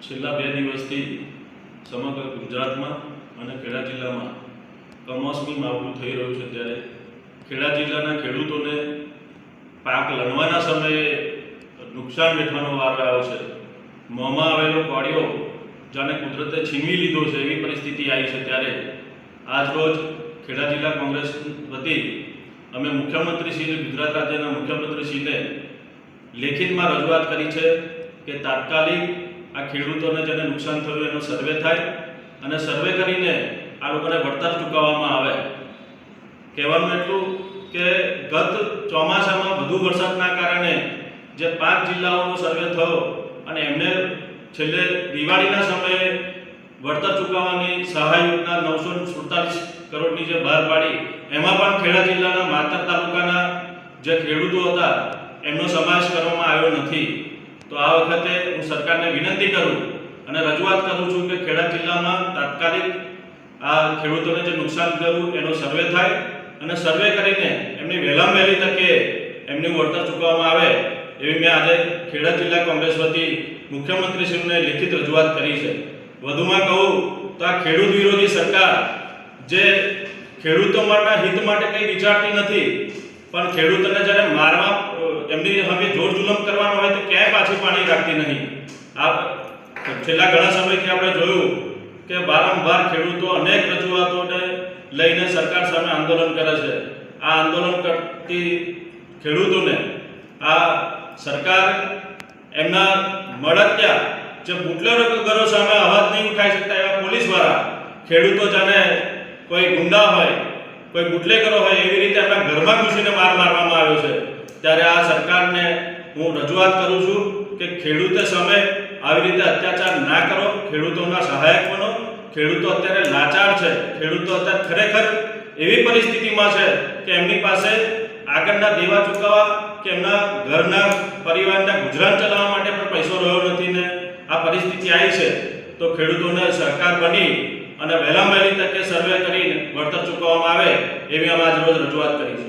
છેલ્લા બે દિવસથી સમગ્ર ગુજરાતમાં અને ખેડા જિલ્લામાં કમોસમી માવઠું થઈ રહ્યું છે ત્યારે ખેડા જિલ્લાના ખેડૂતોને પાક લણવાના સમયે નુકસાન વેઠવાનો વારો આવ્યો છે. મોંમાં આવેલો કોળિયો જાણે કુદરતે છીનવી લીધો છે એવી પરિસ્થિતિ આવી છે ત્યારે આજ રોજ ખેડા જિલ્લા કોંગ્રેસ વતી અમે મુખ્યમંત્રીશ્રીને ગુજરાત રાજ્યના મુખ્યમંત્રીશ્રીને લેખિતમાં રજૂઆત કરી છે કે તાત્કાલિક આ ખેડૂતોને જેને નુકસાન થયું એનો સર્વે થાય અને સર્વે કરીને આ લોકોને વળતર ચૂકવવામાં આવે. કહેવાનું એટલું કે ગત ચોમાસામાં વધુ વરસાદના કારણે જે પાંચ જિલ્લાઓનો સર્વે થયો અને એમને છેલ્લે દિવાળીના સમયે વળતર ચૂકવવાની સહાય યોજના નવસો સુડતાલીસ કરોડની જે બહાર પાડી, એમાં પણ ખેડા જિલ્લાના માતર તાલુકાના જે ખેડૂતો હતા, એમનો સમાવેશ કરવામાં આવ્યો નથી. તો આ વખતે હું સરકારને વિનંતી કરું અને રજૂઆત કરું છું કે ખેડા જિલ્લામાં તાત્કાલિક આ ખેડૂતોને જે નુકસાન થયું એનો સર્વે થાય અને સર્વે કરીને એમની વહેલામાં વહેલી તકે એમની વળતર ચૂકવવામાં આવે એવી મેં આજે ખેડા જિલ્લા કોંગ્રેસ વતી મુખ્યમંત્રીશ્રીને લિખિત રજૂઆત કરી છે. વધુમાં કહું તો આ ખેડૂત વિરોધી સરકાર જે ખેડૂતો માટે હિત માટે કંઈ વિચારતી નથી, પણ ખેડૂતોને જ્યારે મારવા તો પાણી રાખતી નહીં. આ છેલ્લા ઘણા સમયથી આપણે જોયું કે વારંવાર ખેડૂતો અનેક રજૂઆતોને લઈને સરકાર સામે આંદોલન કરે છે. આ આંદોલન કરતી ખેડૂતોને આ સરકાર એમના મળત્યા જે બુટલેગરો સામે અવાજ નહીં ઉઠાઈ શકતા એવા પોલીસવાળા ખેડૂતો જાણે કોઈ ગુંડા હોય, કોઈ બુટલેકરો હોય એવી રીતે એમના ઘરમાં ઘૂસીને માર મારવામાં આવ્યો છે. ત્યારે આ સરકારને હું રજૂઆત કરું છું કે ખેડૂતે સામે આવી રીતે અત્યાચાર ના કરો. ખેડૂતોના સહાયક બનો. ખેડૂતો અત્યારે લાચાર છે. ખેડૂતો અત્યારે ખરેખર એવી પરિસ્થિતિમાં છે કે એમની પાસે આગળના દેવા ચૂકવવા કે એમના ઘરના પરિવારના ગુજરાન ચલાવવા માટે પણ પૈસો રહ્યો નથી ને આ પરિસ્થિતિ આવી છે. તો ખેડૂતોને સહકાર બની અને વહેલા વહેલી તકે સર્વે કરીને વળતર ચૂકવવામાં આવે એવી અમે આજ રોજ રજૂઆત કરી છે.